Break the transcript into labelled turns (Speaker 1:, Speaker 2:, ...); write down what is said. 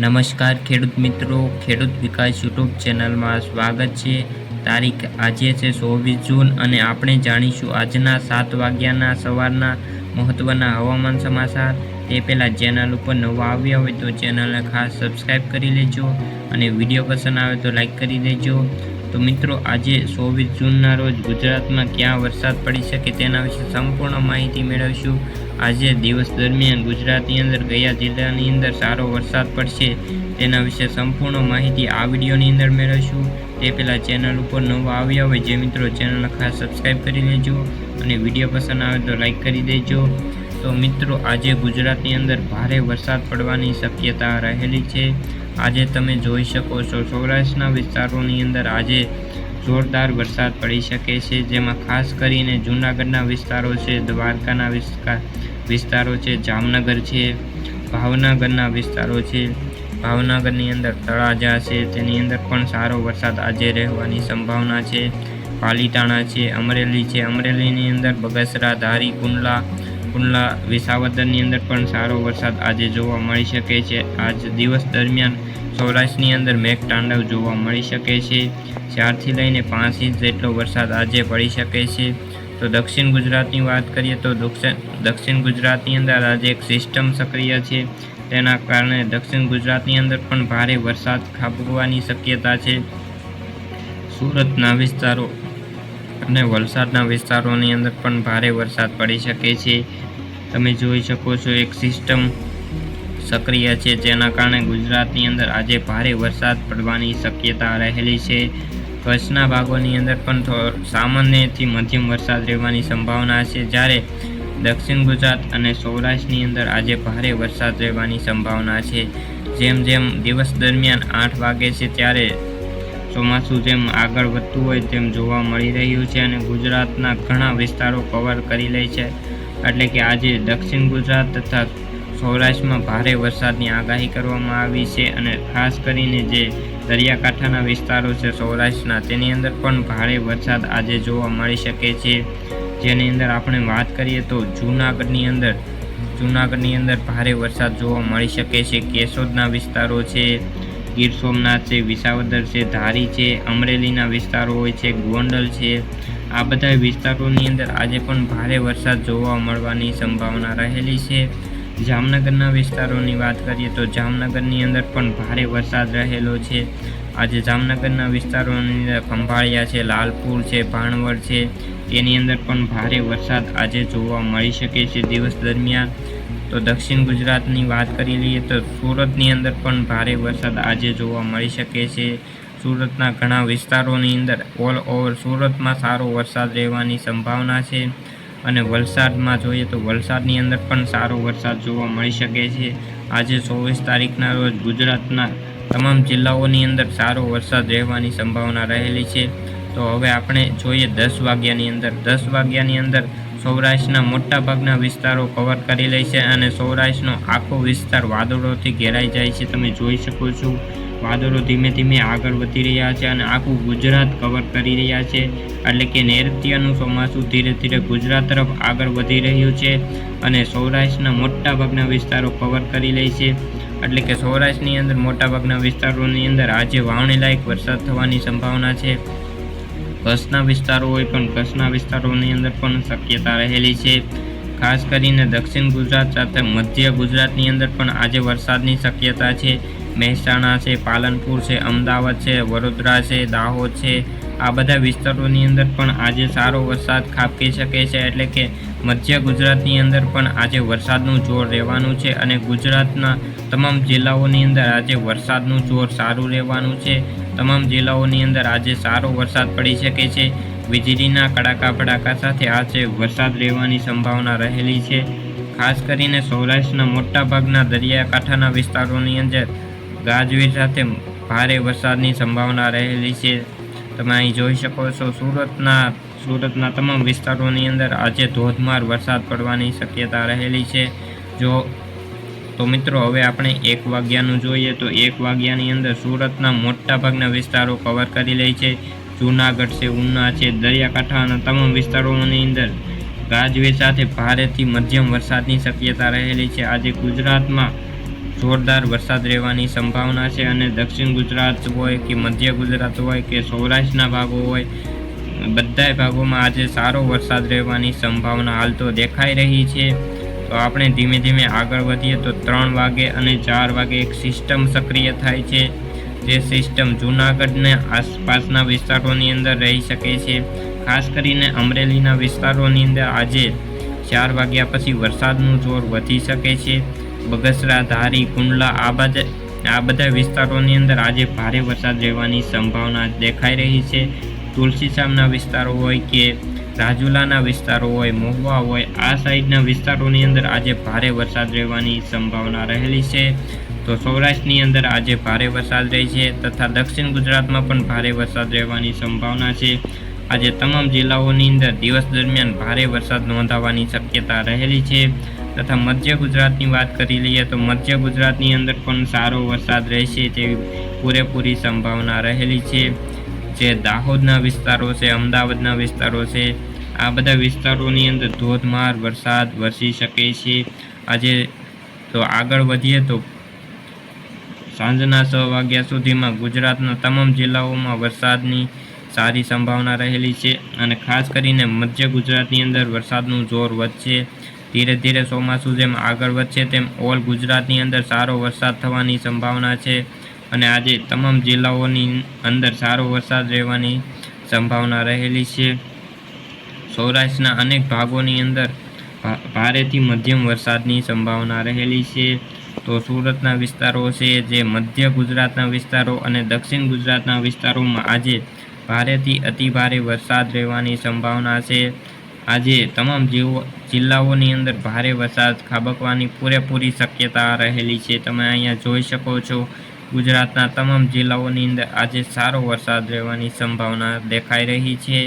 Speaker 1: નમસ્કાર ખેડૂત મિત્રો, ખેડૂત વિકાસ યુટ્યુબ ચેનલમાં સ્વાગત છે. તારીખ આજે છે ચોવીસ જૂન અને આપણે જાણીશું આજના સાત વાગ્યાના સવારના મહત્ત્વના હવામાન સમાચાર. તે પહેલાં ચેનલ ઉપર નવા આવ્યા હોય તો ચેનલને ખાસ સબસ્ક્રાઈબ કરી લેજો અને વીડિયો પસંદ આવે તો લાઈક કરી દેજો. તો મિત્રો, આજે ચોવીસ જૂનના રોજ ગુજરાતમાં ક્યાં વરસાદ પડી શકે તેના વિશે સંપૂર્ણ માહિતી મેળવીશું. આજે દિવસ દરમિયાન ગુજરાતની અંદર, ગયા જિલ્લાની અંદર સારો વરસાદ પડશે તેના વિશે સંપૂર્ણ માહિતી આ વિડીયોની અંદર મેળવીશું. તે પહેલાં ચેનલ ઉપર નવા આવ્યા હોય જે મિત્રો ચેનલને ખાસ સબસ્ક્રાઈબ કરી લેજો અને વીડિયો પસંદ આવે તો લાઈક કરી દેજો. તો મિત્રો, આજે ગુજરાતની અંદર ભારે વરસાદ પડવાની શક્યતા રહેલી છે. આજે તમે જોઈ શકો છો, સૌરાષ્ટ્રના વિસ્તારોની અંદર આજે જોરદાર વરસાદ પડી શકે છે. જેમાં ખાસ કરીને જૂનાગઢના વિસ્તારો છે, દ્વારકાના વિસ્તાર વિસ્તારો છે, જામનગર છે, ભાવનગરના વિસ્તારો છે. ભાવનગરની અંદર તળાજા છે, તેની અંદર પણ સારો વરસાદ આજે રહેવાની સંભાવના છે. પાલીતાણા છે, અમરેલી છે. અમરેલીની અંદર બગસરા, ધારી, કુંડલા કુંડલા વિસાવદરની અંદર પણ સારો વરસાદ આજે જોવા મળી શકે છે. આજ દિવસ દરમિયાન સૌરાષ્ટ્રની અંદર મેઘતાંડવ જોવા મળી શકે છે. ચારથી લઈને પાંચ ઇંચ જેટલો વરસાદ આજે પડી શકે છે. તો દક્ષિણ ગુજરાતની વાત કરીએ તો દક્ષિણ ગુજરાતની અંદર આજે એક સિસ્ટમ સક્રિય છે. તેના કારણે દક્ષિણ ગુજરાતની અંદર પણ ભારે વરસાદ ખાબકવાની શક્યતા છે. સુરતના વિસ્તારો અને વલસાડના વિસ્તારોની અંદર પણ ભારે વરસાદ પડી શકે છે. તમે જોઈ શકો છો એક સિસ્ટમ સક્રિય છે, જેના કારણે ગુજરાતની અંદર આજે ભારે વરસાદ પડવાની શક્યતા રહેલી છે. કચ્છના ભાગોની અંદર પણ સામાન્યથી મધ્યમ વરસાદ રહેવાની સંભાવના છે. જ્યારે દક્ષિણ ગુજરાત અને સૌરાષ્ટ્રની અંદર આજે ભારે વરસાદ રહેવાની સંભાવના છે. જેમ જેમ દિવસ દરમિયાન આઠ વાગે છે, ત્યારે ચોમાસું જેમ આગળ વધતું હોય તેમ જોવા મળી રહ્યું છે અને ગુજરાતના ઘણા વિસ્તારો કવર કરી લે છે. એટલે કે આજે દક્ષિણ ગુજરાત તથા સૌરાષ્ટ્રમાં ભારે વરસાદની આગાહી કરવામાં આવી છે અને ખાસ કરીને જે દરિયાકાંઠાના વિસ્તારો છે સૌરાષ્ટ્રના, તેની અંદર પણ ભારે વરસાદ આજે જોવા મળી શકે છે. જેની અંદર આપણે વાત કરીએ તો જૂનાગઢની અંદર જૂનાગઢની અંદર ભારે વરસાદ જોવા મળી શકે છે. કેશોદના વિસ્તારો છે ગીર સોમનાથ છે, વિસાવદર છે, ધારી છે, અમરેલીના વિસ્તારો હોય છે, ગોંડલ છે. આ બધા વિસ્તારોની અંદર આજે પણ ભારે વરસાદ જોવા મળવાની સંભાવના રહેલી છે. જામનગરના વિસ્તારોની વાત કરીએ તો જામનગરની અંદર પણ ભારે વરસાદ રહેલો છે. આજે જામનગરના વિસ્તારોની અંદર ખંભાળિયા છે, લાલપુર છે, ભાણવડ છે. તેની અંદર પણ ભારે વરસાદ આજે જોવા મળી શકે છે દિવસ દરમિયાન. તો દક્ષિણ ગુજરાતની વાત કરી લઈએ તો સુરતની અંદર પણ ભારે વરસાદ આજે જોવા મળી શકે છે. સુરતના ઘણા વિસ્તારોની અંદર ઓલ ઓવર સુરતમાં સારો વરસાદ રહેવાની સંભાવના છે અને વલસાડમાં જોઈએ તો વલસાડની અંદર પણ સારો વરસાદ જોવા મળી શકે છે. આજે ચોવીસ તારીખના રોજ ગુજરાતના તમામ જિલ્લાઓની અંદર સારો વરસાદ રહેવાની સંભાવના રહેલી છે. તો હવે આપણે જોઈએ દસ વાગ્યાની અંદર, દસ વાગ્યાની અંદર સૌરાષ્ટ્રના મોટાભાગના વિસ્તારો કવર કરી લે છે અને સૌરાષ્ટ્રનો આખો વિસ્તાર વાદળોથી ઘેરાઈ જાય છે. તમે જોઈ શકો છો, વાદળો ધીમે ધીમે આગળ વધી રહ્યા છે અને આખું ગુજરાત કવર કરી રહ્યા છે. એટલે કે નૈઋત્યનું ચોમાસું ધીરે ધીરે ગુજરાત તરફ આગળ વધી રહ્યું છે અને સૌરાષ્ટ્રના મોટાભાગના વિસ્તારો કવર કરી લે છે. એટલે કે સૌરાષ્ટ્રની અંદર મોટાભાગના વિસ્તારોની અંદર આજે વાવણી લાયક વરસાદ થવાની સંભાવના છે. કચ્છના વિસ્તારો હોય પણ કચ્છના વિસ્તારોની અંદર પણ શક્યતા રહેલી છે. ખાસ કરીને દક્ષિણ ગુજરાત સાથે મધ્ય ગુજરાતની અંદર પણ આજે વરસાદની શક્યતા છે. મહેસાણા છે, પાલનપુર છે, અમદાવાદ છે, વડોદરા છે, દાહોદ છે. આ બધા વિસ્તારોની અંદર પણ આજે સારો વરસાદ ખાબકી શકે છે એટલે કે મધ્ય ગુજરાતની અંદર પણ આજે વરસાદનું જોર રહેવાનું છે અને ગુજરાતના તમામ જિલ્લાઓની અંદર આજે વરસાદનું જોર સારું રહેવાનું છે. તમામ જિલ્લાઓની અંદર આજે સારો વરસાદ પડી શકે છે. વીજળીના કડાકા ભડાકા સાથે આજે વરસાદ રહેવાની સંભાવના રહેલી છે. ખાસ કરીને સૌરાષ્ટ્રના મોટાભાગના દરિયાકાંઠાના વિસ્તારોની અંદર ગાજવીજ સાથે ભારે વરસાદની સંભાવના રહેલી છે. તમે અહીં જોઈ શકો છો સુરતના સુરતના તમામ વિસ્તારોની અંદર આજે ધોધમાર વરસાદ પડવાની શક્યતા રહેલી છે. જો તો મિત્રો, હવે આપણે એક વાગ્યાનું જોઈએ તો એક વાગ્યાની અંદર સુરતના મોટાભાગના વિસ્તારો કવર કરી લે છે. જૂનાગઢ છે, ઉના છે દરિયાકાંઠાના તમામ વિસ્તારોની અંદર ગાજવીજ સાથે ભારેથી મધ્યમ વરસાદની શક્યતા રહેલી છે. આજે ગુજરાતમાં જોરદાર વરસાદ રહેવાની સંભાવના છે અને દક્ષિણ ગુજરાત હોય કે મધ્ય ગુજરાત હોય કે સૌરાષ્ટ્રના ભાગો હોય, બધાય ભાગોમાં આજે સારો વરસાદ રહેવાની સંભાવના હાલ તો દેખાઈ રહી છે. તો આપણે ધીમે ધીમે આગળ વધીએ તો ત્રણ વાગે અને ચાર વાગે એક સિસ્ટમ સક્રિય થાય છે, જે સિસ્ટમ જૂનાગઢને આસપાસના વિસ્તારોની અંદર રહી શકે છે. ખાસ કરીને અમરેલીના વિસ્તારોની અંદર આજે ચાર વાગ્યા પછી વરસાદનું જોર વધી શકે છે. બગસરા, ધારી, કુંડલા આ બાજુ આ બધા વિસ્તારોની અંદર આજે ભારે વરસાદ રહેવાની સંભાવના દેખાઈ રહી છે. તુલસીશામના વિસ્તારો હોય કે રાજુલાના વિસ્તારો હોય, મહુવા હોય, આ સાઈડના વિસ્તારોની અંદર આજે ભારે વરસાદ રહેવાની સંભાવના રહેલી છે. તો સૌરાષ્ટ્રની અંદર આજે ભારે વરસાદ રહે છે તથા દક્ષિણ ગુજરાતમાં પણ ભારે વરસાદ રહેવાની સંભાવના છે. આજે તમામ જિલ્લાઓની અંદર દિવસ દરમિયાન ભારે વરસાદ નોંધાવાની શક્યતા રહેલી છે. તથા મધ્ય ગુજરાતની વાત કરી લઈએ તો મધ્ય ગુજરાતની અંદર પણ સારો વરસાદ રહેશે તેવી પૂરેપૂરી સંભાવના રહેલી છે. જે દાહોદના વિસ્તારો છે, અમદાવાદના વિસ્તારો છે, આ બધા વિસ્તારોની અંદર ધોધમાર વરસાદ વરસી શકે છે. આજે તો આગળ વધીએ તો સાંજના છ વાગ્યા સુધીમાં ગુજરાતના તમામ જિલ્લાઓમાં વરસાદની સારી સંભાવના રહેલી છે અને ખાસ કરીને મધ્ય ગુજરાતની અંદર વરસાદનું જોર વધશે. ધીરે ધીરે ચોમાસું જેમ આગળ વધશે, તેમ ઓલ ગુજરાતની અંદર સારો વરસાદ થવાની સંભાવના છે. અને આજે તમામ જિલ્લાઓની અંદર સારો વરસાદ રહેવાની સંભાવના રહેલી છે. સૌરાષ્ટ્રના અનેક ભાગોની અંદર ભારેથી મધ્યમ વરસાદની સંભાવના રહેલી છે. તો સુરતના વિસ્તારો છે જે મધ્ય ગુજરાતના વિસ્તારો અને દક્ષિણ ગુજરાતના વિસ્તારોમાં આજે ભારેથી અતિભારે વરસાદ રહેવાની સંભાવના છે. આજે તમામ જિલ્લાઓની અંદર ભારે વરસાદ ખાબકવાની પૂરેપૂરી શક્યતા રહેલી છે. તમે અહીંયા જોઈ શકો છો ગુજરાતના તમામ જિલ્લાઓની અંદર આજે સારો વરસાદ રહેવાની સંભાવના દેખાઈ રહી છે.